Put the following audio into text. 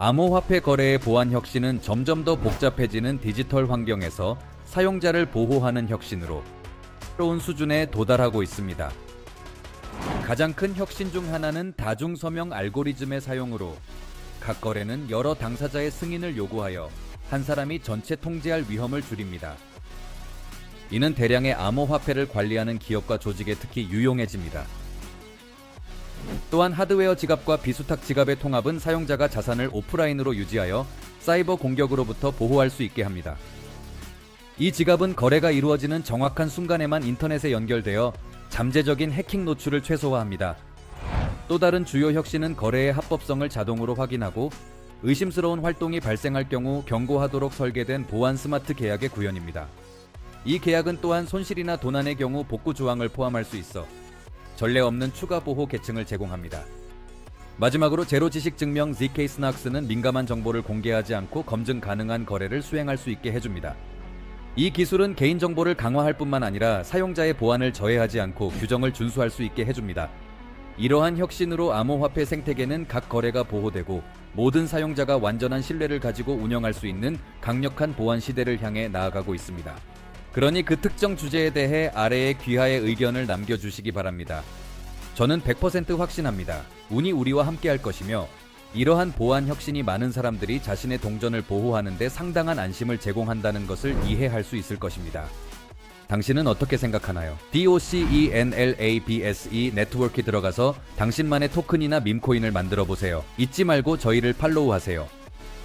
암호화폐 거래의 보안 혁신은 점점 더 복잡해지는 디지털 환경에서 사용자를 보호하는 혁신으로 새로운 수준에 도달하고 있습니다. 가장 큰 혁신 중 하나는 다중 서명 알고리즘의 사용으로 각 거래는 여러 당사자의 승인을 요구하여 한 사람이 전체 통제할 위험을 줄입니다. 이는 대량의 암호화폐를 관리하는 기업과 조직에 특히 유용해집니다. 또한 하드웨어 지갑과 비수탁 지갑의 통합은 사용자가 자산을 오프라인으로 유지하여 사이버 공격으로부터 보호할 수 있게 합니다. 이 지갑은 거래가 이루어지는 정확한 순간에만 인터넷에 연결되어 잠재적인 해킹 노출을 최소화합니다. 또 다른 주요 혁신은 거래의 합법성을 자동으로 확인하고 의심스러운 활동이 발생할 경우 경고하도록 설계된 보안 스마트 계약의 구현입니다. 이 계약은 또한 손실이나 도난의 경우 복구 조항을 포함할 수 있어 전례 없는 추가 보호 계층을 제공합니다. 마지막으로 제로 지식 증명 ZK 스낙스는 민감한 정보를 공개하지 않고 검증 가능한 거래를 수행할 수 있게 해줍니다. 이 기술은 개인 정보를 강화할 뿐만 아니라 사용자의 보안을 저해하지 않고 규정을 준수할 수 있게 해줍니다. 이러한 혁신으로 암호화폐 생태계는 각 거래가 보호되고 모든 사용자가 완전한 신뢰를 가지고 운영할 수 있는 강력한 보안 시대를 향해 나아가고 있습니다. 그러니 그 특정 주제에 대해 아래의 귀하의 의견을 남겨주시기 바랍니다. 저는 100% 확신합니다. 운이 우리와 함께 할 것이며 이러한 보안 혁신이 많은 사람들이 자신의 동전을 보호하는 데 상당한 안심을 제공한다는 것을 이해할 수 있을 것입니다. 당신은 어떻게 생각하나요? DOCENLABSE 네트워크에 들어가서 당신만의 토큰이나 밈코인을 만들어 보세요. 잊지 말고 저희를 팔로우하세요.